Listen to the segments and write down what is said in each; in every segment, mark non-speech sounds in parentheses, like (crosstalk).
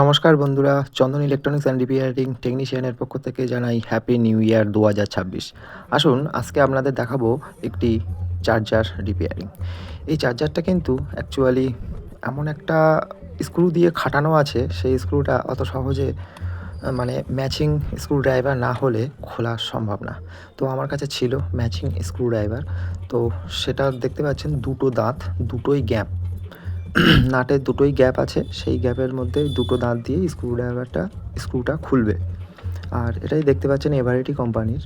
নমস্কার বন্ধুরা, Chandan electronics and repairing টেকনিশিয়ানের পক্ষ থেকে জানাই হ্যাপি নিউ ইয়ার দু হাজার ছাব্বিশ। আসুন, আজকে আপনাদের দেখাবো একটি চার্জার রিপেয়ারিং এই চার্জারটা কিন্তু অ্যাকচুয়ালি এমন একটা স্ক্রু দিয়ে খাটানো আছে, সেই স্ক্রুটা অত সহজে মানে ম্যাচিং স্ক্রু ড্রাইভার না হলে খোলা সম্ভব না। তো আমার কাছে ছিল ম্যাচিং স্ক্রু ড্রাইভার তো সেটা দেখতে পাচ্ছেন, দুটো দাঁত, দুটোই গ্যাপ (clears throat) নাটের দুটোই গ্যাপ আছে। সেই গ্যাপের মধ্যে দুটো দাঁত দিয়ে স্ক্রু ড্রাইভারটা স্ক্রুটা খুলবে। আর এটাই দেখতে পাচ্ছেন এভারেটি কোম্পানির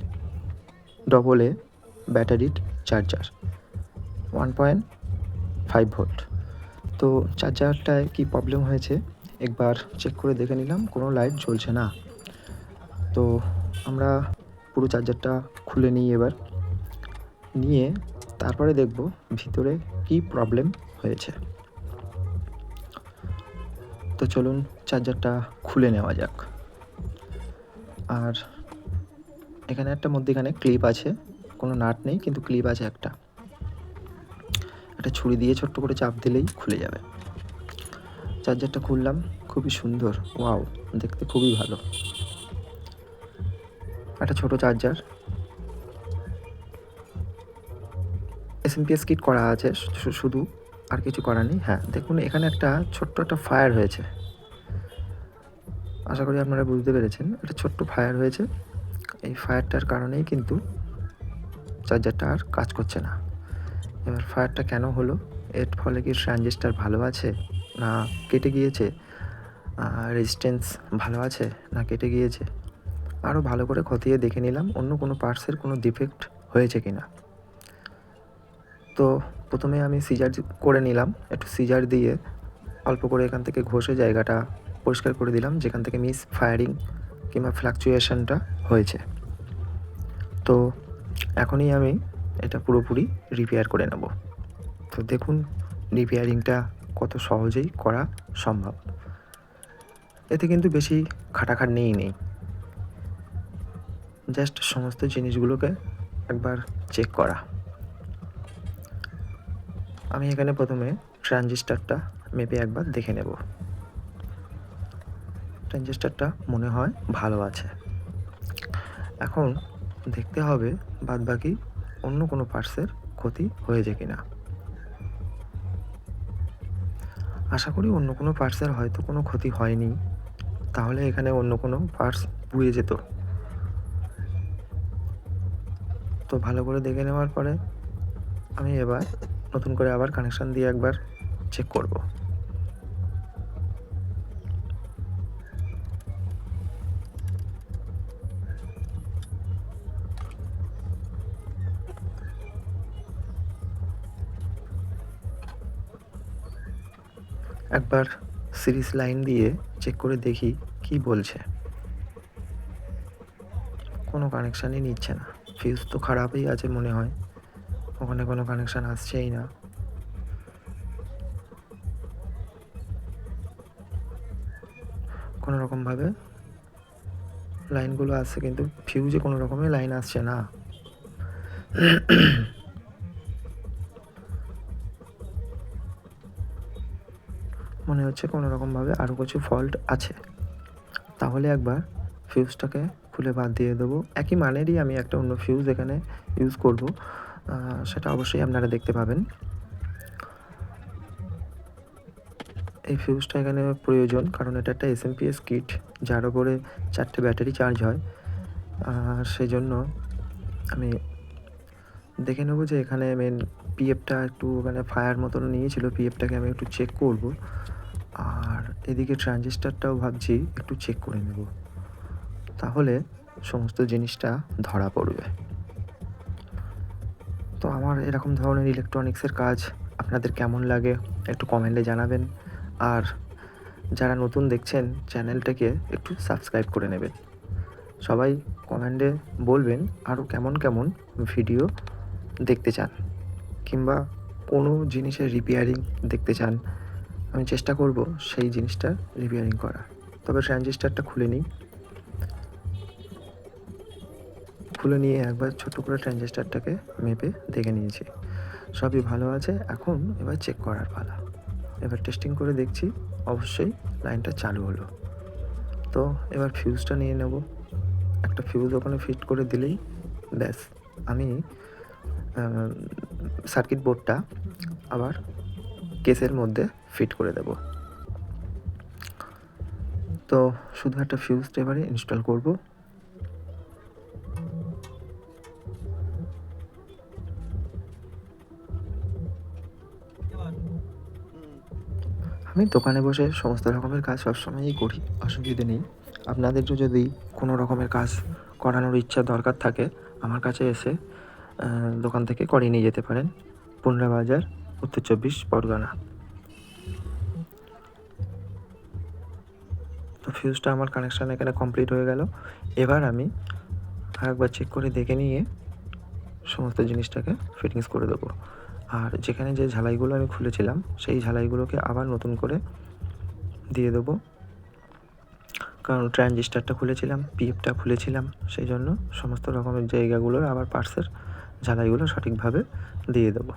double A battery charger one point five volt তো চার্জারটায় কি প্রবলেম হয়েছে? একবার চেক করে দেখে নিলাম, কোনো লাইট জ্বলছে না। তো আমরা পুরো চার্জারটা খুলে নিই এবার। নিয়ে তারপরে দেখব ভিতরে কি প্রবলেম হয়েছে। তো চলুন চার্জারটা খুলে নেওয়া যাক। আর এখানে একটা মধ্যেখানে ক্লিপ আছে, কোনো নাট নেই, কিন্তু ক্লিপ আছে একটা। একটা ছুরি দিয়ে ছোট্ট করে চাপ দিলেই খুলে যাবে। চার্জারটা খুললাম, খুবই সুন্দর, ওয়াও, দেখতে খুবই ভালো। একটা ছোট চার্জার। এস এসএমপিএস কিট করা আছে শুধু আর কিছু করার নেই। হ্যাঁ দেখুন, এখানে একটা ছোট্ট একটা ফায়ার হয়েছে। আশা করি আপনারা বুঝতে পেরেছেন, একটা ছোট্ট ফায়ার হয়েছে। এই ফায়ারটার কারণেই কিন্তু চার্জারটা আর কাজ করছে না। এবার ফায়ারটা কেন হলো? এর ফলে কি ট্রানজিস্টার ভালো আছে? না কেটে গিয়েছে? রেজিস্ট্যান্স ভালো আছে? না কেটে গিয়েছে? আরও ভালো করে খতিয়ে দেখে নিলাম, অন্য কোনো পার্টসের কোনো ডিফেক্ট হয়েছে কি না তো প্রথমে আমি সিজার করে নিলাম, একটু সিজার দিয়ে অল্প করে এখান থেকে ঘষে জায়গাটা পরিষ্কার করে দিলাম, যেখান থেকে মিস ফায়ারিং কিংবা ফ্লাকচুয়েশনটা হয়েছে। তো এখনই আমি এটা পুরোপুরি রিপেয়ার করে নেব। তো দেখুন রিপেয়ারিংটা কত সহজেই করা সম্ভব। এতে কিন্তু বেশি খাটাখাট নেই নেই। জাস্ট সমস্ত জিনিসগুলোকে একবার চেক করা। আমি এখানে প্রথমে ট্রানজিস্টারটা মেপে একবার দেখে নেব। ট্রানজিস্টারটা মনে হয় ভালো আছে। এখন দেখতে হবে বাদ বাকি অন্য কোনো পার্টসের ক্ষতি হয়েছে কিনা। আশা করি অন্য কোনো পার্টসের হয়তো কোনো ক্ষতি হয়নি। তাহলে এখানে অন্য কোনো পার্টস পুড়ে যেত। তো ভালো করে দেখে নেওয়ার পরে আমি এবার নতুন করে আবার কানেকশান দিয়ে একবার চেক করব। একবার সিরিজ লাইন দিয়ে চেক করে দেখি কি বলছে। কোনো কানেকশানই নিচ্ছে না। ফিউজ তো খারাপই আছে মনে হয়। ওখানে কোনো কানেকশান আসছেই না। কোনো রকমভাবে লাইনগুলো আসছে কিন্তু ফিউজে কোনো রকমের লাইন আসছে না। মনে হচ্ছে কোনো রকমভাবে আরও কিছু ফল্ট আছে। তাহলে একবার ফিউজটাকে খুলে বাদ দিয়ে দেবো। একই মানেরই আমি একটা অন্য ফিউজ এখানে ইউজ করব। সেটা অবশ্যই আপনারা দেখতে পাবেন। এই ফিউজটা এখানে প্রয়োজন, কারণ এটা একটা এসএমপিএস কিট যার উপরে চারটে ব্যাটারি চার্জ হয়। আর সেই জন্য আমি দেখে নেব যে এখানে মেন পিএফটা একটু ওখানে ফায়ার মতন নিয়েছিল পিএফটাকে আমি একটু চেক করব। আর এদিকে ট্রানজিস্টারটাও ভাবছি একটু চেক করে নেব। তাহলে সমস্ত জিনিসটা ধরা পড়বে। তো আমার এরকম ধরনের ইলেকট্রনিক্সের কাজ আপনাদের কেমন লাগে একটু কমেন্টে জানাবেন। আর যারা নতুন দেখছেন, চ্যানেলটাকে একটু সাবস্ক্রাইব করে নেবেন। সবাই কমেন্টে বলবেন আরও কেমন কেমন ভিডিও দেখতে চান, কিংবা কোনো জিনিসের রিপেয়ারিং দেখতে চান, আমি চেষ্টা করব সেই জিনিসটা রিপেয়ারিং করা তবে ট্রানজিস্টারটা খুলে নিই। খুলে নিয়ে একবার ছোট করে ট্রানজিস্টারটাকে মেপে দেখে নিয়েছি। সবই ভালো আছে, এখন এবার চেক করার পালা। এবার টেস্টিং করে দেখছি, অবশ্যই লাইনটা চালু হলো। তো এবার ফিউজটা নিয়ে নেব। একটা ফিউজ ওখানে ফিট করে দিলেই ব্যাস। আমি সার্কিট বোর্ডটা আবার কেসের মধ্যে ফিট করে দেব। তো শুধু একটা ফিউজটা এবারে ইনস্টল করব। আমি দোকানে বসে সমস্ত রকমের কাজ সবসময়ই করি, অসুবিধে নেই। আপনাদেরও যদি কোনো রকমের কাজ করানোর ইচ্ছা দরকার থাকে, আমার কাছে এসে দোকান থেকে করিয়ে নিয়ে যেতে পারেন। পুনরা বাজার, উত্তর চব্বিশ, পরগনা। তো ফিউজটা আমার কানেকশান এখানে কমপ্লিট হয়ে গেল। এবার আমি আরেকবার চেক করে দেখে নিয়ে সমস্ত জিনিসটাকে ফিটিংস করে দেবো। আর যেখানে যে ঝালাইগুলো আমি খুলেছিলাম, সেই ঝালাইগুলোকে আবার নতুন করে দিয়ে দেবো। কারণ ট্রানজিস্টারটা খুলেছিলাম, পিএফটা খুলেছিলাম, সেই জন্য সমস্ত রকমের জায়গাগুলোর আবার পার্সের ঝালাইগুলো সঠিকভাবে দিয়ে দেবো।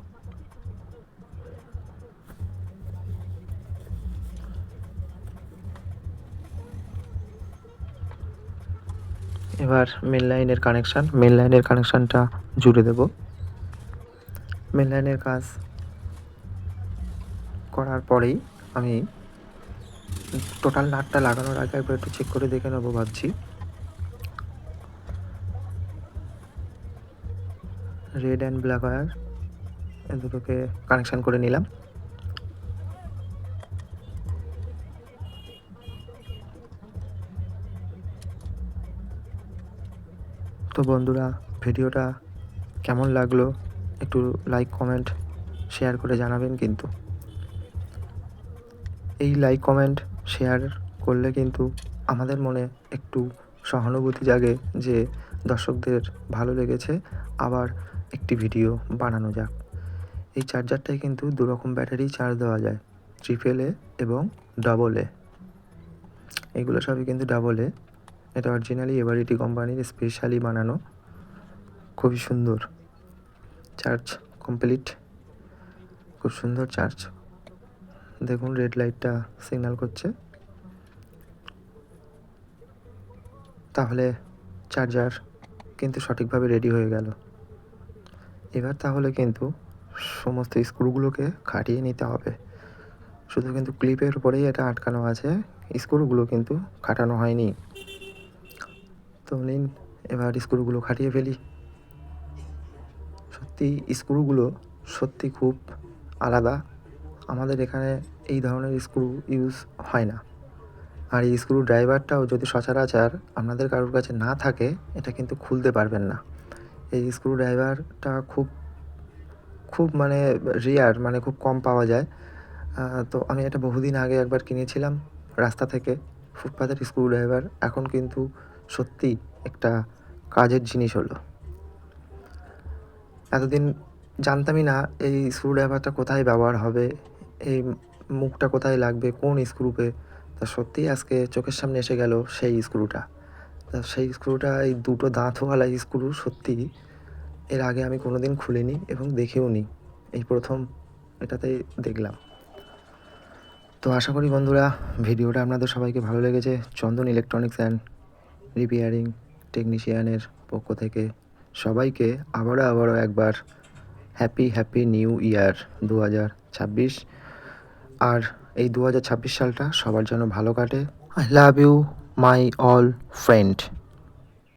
এবার মেন লাইনের কানেকশান মেন লাইনের কানেকশানটা জুড়ে দেব। মেন লাইনের কাজ করার পরেই আমি টোটাল নাটটা লাগানোর আগে একবার একটু চেক করে দেখে নেব ভাবছি। রেড অ্যান্ড ব্ল্যাক ওয়্যার এ দুটোকে কানেকশান করে নিলাম। তো বন্ধুরা, ভিডিওটা কেমন লাগল? একটু লাইক কমেন্ট শেয়ার করে জানাবেন কিন্তু। এই লাইক কমেন্ট শেয়ার করলে কিন্তু আমাদের মনে একটু সহানুভূতি জাগে যে দর্শকদের ভালো লেগেছে, আবার একটি ভিডিও বানানো যাক। এই চার্জারটায় কিন্তু দুরকম ব্যাটারি চার্জ দেওয়া যায় ট্রিপল এ এবং ডবল এ এগুলো সবই কিন্তু ডাবল এ এটা অরিজিনালি এভারিটি কোম্পানির স্পেশালি বানানো। খুবই সুন্দর। Charge complete. খুব সুন্দর চার্জ। দেখুন রেড লাইটটা সিগন্যাল করছে। তাহলে চার্জার কিন্তু সঠিকভাবে রেডি হয়ে গেল। এবার তাহলে কিন্তু সমস্ত স্ক্রুগুলোকে খাটিয়ে নিতে হবে। শুধু কিন্তু ক্লিপের উপরেই এটা আটকানো আছে। স্ক্রুগুলো কিন্তু খাটানো হয়নি। তো নিন, এবার স্ক্রুগুলো খাটিয়ে ফেলি। সত্যি স্ক্রুগুলো সত্যি খুব আলাদা। আমাদের এখানে এই ধরনের স্ক্রু ইউজ হয় না। আর এই স্ক্রু ড্রাইভারটাও যদি সচরাচর আপনাদের কারোর কাছে না থাকে, এটা কিন্তু খুলতে পারবেন না। এই স্ক্রু ড্রাইভারটা খুব খুব মানে রেয়ার মানে খুব কম পাওয়া যায়। তো আমি এটা বহুদিন আগে একবার কিনেছিলাম রাস্তা থেকে। ফুটপাথের স্ক্রু ড্রাইভার এখন কিন্তু সত্যি একটা কাজের জিনিস হলো। এতদিন জানতামই না এই স্ক্রু ড্রাইভারটা কোথায় ব্যবহার হবে, এই মুখটা কোথায় লাগবে, কোন স্ক্রুপে। তা সত্যিই আজকে চোখের সামনে এসে গেল সেই স্ক্রুটা। তা সেই স্ক্রুটা, এই দুটো দাঁতওয়ালা স্ক্রু সত্যি এর আগে আমি কোনো দিন খুলিনি এবং দেখেও নি। এই প্রথম এটাতেই দেখলাম। তো আশা করি বন্ধুরা, ভিডিওটা আপনাদের সবাইকে ভালো লেগেছে। চন্দন ইলেকট্রনিক্স অ্যান্ড রিপেয়ারিং টেকনিশিয়ানের পক্ষ থেকে সবাইকে আবারও আবারও একবার হ্যাপি হ্যাপি নিউ ইয়ার দু হাজার ছাব্বিশ। আর এই দু হাজার ছাব্বিশ সালটা সবার জন্য ভালো কাটে। I love you, my all friend.